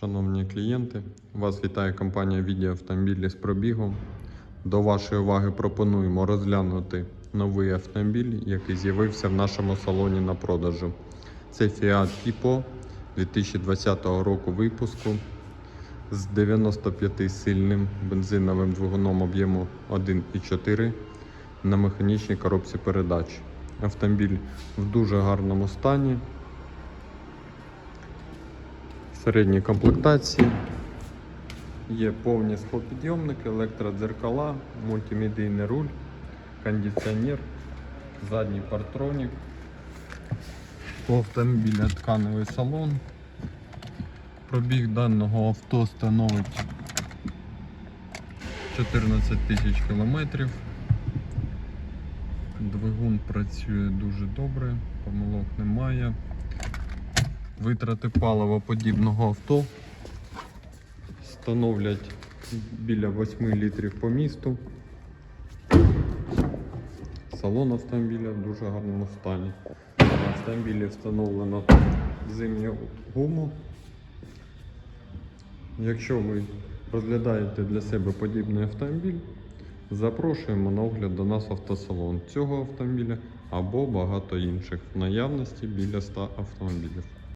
Шановні клієнти, вас вітає компанія Відео Автомобілі з пробігом. До вашої уваги пропонуємо розглянути новий автомобіль, який з'явився в нашому салоні на продажу. Це Fiat Tipo 2020 року випуску з 95 сильним бензиновим двигуном об'єму 1,4 на механічній коробці передач. Автомобіль в дуже гарному стані середній комплектації. Є повні склопідйомники, електродзеркала, мультимедійний руль, кондиціонер, задній партронік. У автомобіля тканевий салон. Пробіг даного авто становить 14 тисяч кілометрів. Двигун працює дуже добре, помилок немає. Витрати палива подібного авто становлять біля 8 літрів по місту. Салон автомобіля в дуже гарному стані. На автомобілі встановлено зимню гуму. Якщо ви розглядаєте для себе подібний автомобіль, запрошуємо на огляд до нас автосалон цього автомобіля або багато інших в наявності біля 100 автомобілів.